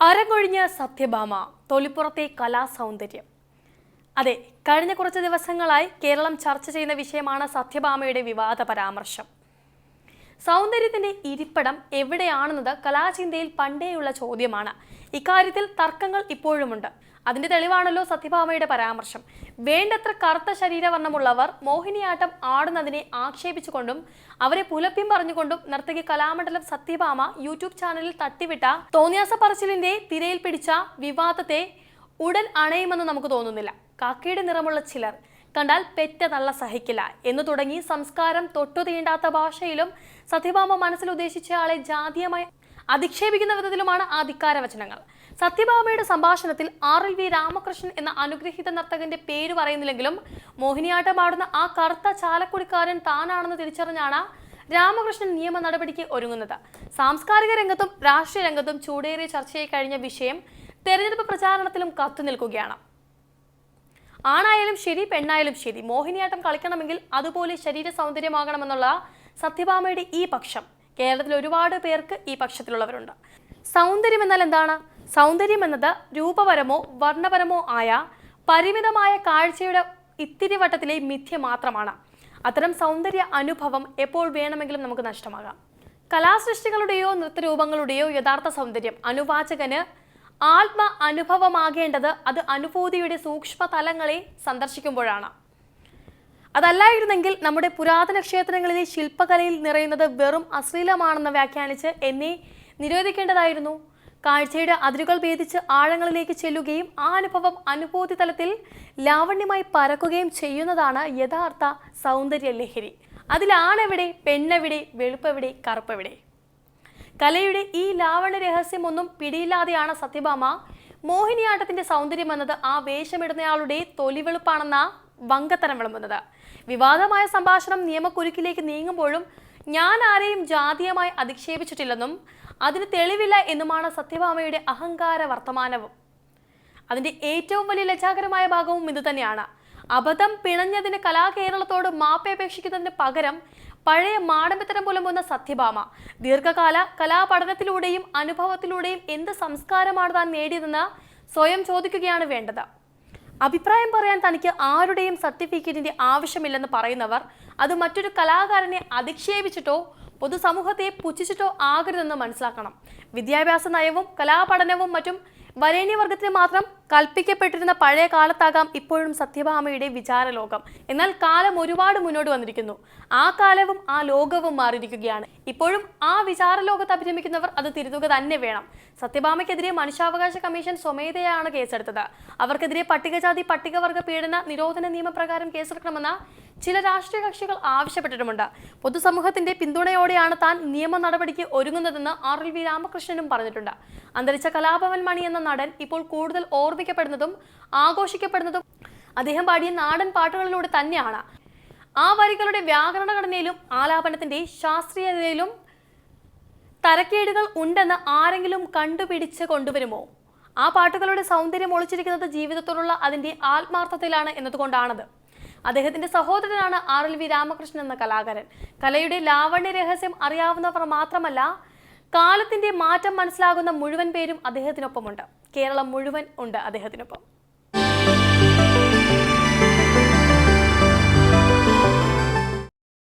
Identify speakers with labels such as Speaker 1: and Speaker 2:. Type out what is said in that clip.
Speaker 1: അരങ്ങൊഴിഞ്ഞ സത്യഭാമ തൊലിപ്പുറത്തെ കലാസൗന്ദര്യം അതെ കഴിഞ്ഞ കുറച്ച് ദിവസങ്ങളായി കേരളം ചർച്ച ചെയ്യുന്ന വിഷയമാണ് സത്യഭാമയുടെ വിവാദ പരാമർശം. സൗന്ദര്യത്തിന്റെ ഇരിപ്പിടം എവിടെയാണെന്നത് കലാചിന്തയിൽ പണ്ടേയുള്ള ചോദ്യമാണ്. ഇക്കാര്യത്തിൽ തർക്കങ്ങൾ ഇപ്പോഴുമുണ്ട്. അതിന്റെ തെളിവാണല്ലോ സത്യഭാമയുടെ പരാമർശം. വേണ്ടത്ര കറുത്ത ശരീരവർണമുള്ളവർ മോഹിനിയാട്ടം ആടുന്നതിനെ ആക്ഷേപിച്ചുകൊണ്ടും അവരെ പുലപ്പ്യം പറഞ്ഞുകൊണ്ടും നർത്തകി കലാമണ്ഡലം സത്യഭാമ യൂട്യൂബ് ചാനലിൽ തട്ടിവിട്ട തോന്നിയാസ പറച്ചിലിന്റെ തിരയിൽ പിടിച്ച വിവാദത്തെ ഉടൻ അണയുമെന്ന് നമുക്ക് തോന്നുന്നില്ല. കാക്കയുടെ നിറമുള്ള ചിലർ കണ്ടാൽ പെറ്റ തള്ള സഹിക്കില്ല. എന്നു തുടങ്ങി സംസ്കാരം തൊട്ടു തീണ്ടാത്ത ഭാഷയിലും സത്യഭാമ മനസ്സിൽ ഉദ്ദേശിച്ച ആളെ ജാതീയമായി അധിക്ഷേപിക്കുന്ന വിധത്തിലുമാണ് ആ ധിക്കാര വചനങ്ങൾ. സത്യഭാമയുടെ സംഭാഷണത്തിൽ ആർ എൽ വി രാമകൃഷ്ണൻ എന്ന അനുഗ്രഹീത നർത്തകന്റെ പേര് പറയുന്നില്ലെങ്കിലും മോഹിനിയാട്ടമാടുന്ന ആ കറുത്ത ചാലക്കുടിക്കാരൻ താനാണെന്ന് തിരിച്ചറിഞ്ഞാണ് രാമകൃഷ്ണൻ നിയമ നടപടിക്ക് ഒരുങ്ങുന്നത്. സാംസ്കാരിക രംഗത്തും രാഷ്ട്രീയ രംഗത്തും ചൂടേറിയ ചർച്ചയായി കഴിഞ്ഞ വിഷയം തെരഞ്ഞെടുപ്പ് പ്രചാരണത്തിലും കത്തു നിൽക്കുകയാണ് ആണായാലും ശരി പെണ്ണായാലും ശരി. മോഹിനിയാട്ടം കളിക്കണമെങ്കിൽ അതുപോലെ ശരീര സൗന്ദര്യമാകണമെന്നുള്ള സത്യഭാമയുടെ ഈ പക്ഷം. കേരളത്തിൽ ഒരുപാട് പേർക്ക് ഈ പക്ഷത്തിലുള്ളവരുണ്ട്. സൗന്ദര്യം എന്നാൽ എന്താണ്? സൗന്ദര്യം എന്നത് രൂപപരമോ വർണപരമോ ആയ പരിമിതമായ കാഴ്ചയുടെ ഇത്തിരി വട്ടത്തിലെ മിഥ്യ മാത്രമാണ്. അത്തരം സൗന്ദര്യ അനുഭവം എപ്പോൾ വേണമെങ്കിലും നമുക്ക് നഷ്ടമാകാം. കലാസൃഷ്ടികളുടെയോ നൃത്തരൂപങ്ങളുടെയോ യഥാർത്ഥ സൗന്ദര്യം അനുവാചകന് ആത്മ അനുഭവമാകേണ്ടത് അത് അനുഭൂതിയുടെ സൂക്ഷ്മ തലങ്ങളെ സന്ദർശിക്കുമ്പോഴാണ്. അതല്ലായിരുന്നെങ്കിൽ നമ്മുടെ പുരാതന ക്ഷേത്രങ്ങളിലെ ശില്പകലയിൽ നിറയുന്നത് വെറും അശ്ലീലമാണെന്ന് വ്യാഖ്യാനിച്ച് എന്നെ നിരോധിക്കേണ്ടതായിരുന്നു. കാഴ്ചയുടെ അതിരുകൾ ഭേദിച്ച് ആഴങ്ങളിലേക്ക് ചെല്ലുകയും ആ അനുഭവം അനുഭൂതി തലത്തിൽ ലാവണ്യമായി പരക്കുകയും ചെയ്യുന്നതാണ് യഥാർത്ഥ സൗന്ദര്യ ലഹരി അതിലാണെവിടെ പെണ്ണെവിടെ വെളുപ്പെവിടെ കറുപ്പെവിടെ? കലയുടെ ഈ ലാവണ്യ രഹസ്യമൊന്നും പിടിയില്ലാതെയാണ് സത്യഭാമ. മോഹിനിയാട്ടത്തിന്റെ സൗന്ദര്യം എന്നത് ആ വേഷമിടുന്നയാളുടെ തൊലിവെളുപ്പാണെന്ന വങ്കത്തരം വിളമ്പുന്നത്. വിവാദമായ സംഭാഷണം നിയമക്കുരുക്കിലേക്ക് നീങ്ങുമ്പോഴും ഞാൻ ആരെയും ജാതീയമായി അധിക്ഷേപിച്ചിട്ടില്ലെന്നും അതിന് തെളിവില്ല എന്നുമാണ് സത്യഭാമയുടെ അഹങ്കാര വർത്തമാനവും. അതിന്റെ ഏറ്റവും വലിയ ലജ്ജാകരമായ ഭാഗവും ഇതുതന്നെയാണ്. അബദ്ധം പിണഞ്ഞതിന് കലാകേരളത്തോട് മാപ്പയപേക്ഷിക്കുന്നതിന് പകരം പഴയ മാടമ്പത്തരം പുലമ്പുന്ന സത്യഭാമ. ദീർഘകാല കലാപഠനത്തിലൂടെയും അനുഭവത്തിലൂടെയും എന്ത് സംസ്കാരമാണ് താൻ നേടിയതെന്ന് സ്വയം ചോദിക്കുകയാണ് വേണ്ടത്. അഭിപ്രായം പറയാൻ തനിക്ക് ആരുടെയും സർട്ടിഫിക്കറ്റിന്റെ ആവശ്യമില്ലെന്ന് പറയുന്നവർ അത് മറ്റൊരു കലാകാരനെ അധിക്ഷേപിച്ചിട്ടോ പൊതുസമൂഹത്തെ പുച്ഛിച്ചിട്ടോ ആകരുതെന്ന് മനസ്സിലാക്കണം. വിദ്യാഭ്യാസ നയവും കലാപഠനവും മറ്റും വരേണ്യവർഗത്തിന് മാത്രം കൽപ്പിക്കപ്പെട്ടിരുന്ന പഴയ കാലത്താകാം ഇപ്പോഴും സത്യഭാമയുടെ വിചാരലോകം. എന്നാൽ കാലം ഒരുപാട് മുന്നോട്ട് വന്നിരിക്കുന്നു. ആ കാലവും ആ ലോകവും മാറിയിരിക്കുകയാണ്. ഇപ്പോഴും ആ വിചാരലോകത്ത് അഭിരമിക്കുന്നവർ അത് തിരുത്തുക തന്നെ വേണം. സത്യഭാമയ്ക്കെതിരെ മനുഷ്യാവകാശ കമ്മീഷൻ സ്വമേധയാണ് കേസെടുത്തത്. അവർക്കെതിരെ പട്ടികജാതി പട്ടികവർഗ പീഡന നിരോധന നിയമപ്രകാരം കേസെടുക്കണമെന്ന് ചില രാഷ്ട്രീയ കക്ഷികൾ ആവശ്യപ്പെട്ടിട്ടുമുണ്ട്. പൊതുസമൂഹത്തിന്റെ പിന്തുണയോടെയാണ് താൻ നിയമ നടപടിക്ക് ഒരുങ്ങുന്നതെന്ന് ആർ എൽ വി രാമകൃഷ്ണനും പറഞ്ഞിട്ടുണ്ട്. അന്തരിച്ച കലാഭവൻ മണി എന്ന നടൻ ഇപ്പോൾ കൂടുതൽ ഓർമ്മിക്കപ്പെടുന്നതും ആഘോഷിക്കപ്പെടുന്നതും അദ്ദേഹം പാടിയ നാടൻ പാട്ടുകളിലൂടെ തന്നെയാണ്. ആ വരികളുടെ വ്യാകരണ ഘടനയിലും ആലാപനത്തിന്റെ ശാസ്ത്രീയതയിലും തരക്കേടുകൾ ഉണ്ടെന്ന് ആരെങ്കിലും കണ്ടുപിടിച്ച് കൊണ്ടുവരുമോ? ആ പാട്ടുകളുടെ സൗന്ദര്യം ഒളിച്ചിരിക്കുന്നത് ജീവിതത്തോടുള്ള അതിന്റെ ആത്മാർത്ഥതയിലാണ് എന്നതുകൊണ്ടാണത്. അദ്ദേഹത്തിന്റെ സഹോദരനാണ് ആർ എൽ വി രാമകൃഷ്ണൻ എന്ന കലാകാരൻ. കലയുടെ ലാവണ്യ രഹസ്യം അറിയാവുന്നവർ മാത്രമല്ല കാലത്തിന്റെ മാറ്റം മനസ്സിലാകുന്ന മുഴുവൻ പേരും അദ്ദേഹത്തിനൊപ്പമുണ്ട്. കേരളം മുഴുവൻ ഉണ്ട് അദ്ദേഹത്തിനൊപ്പം.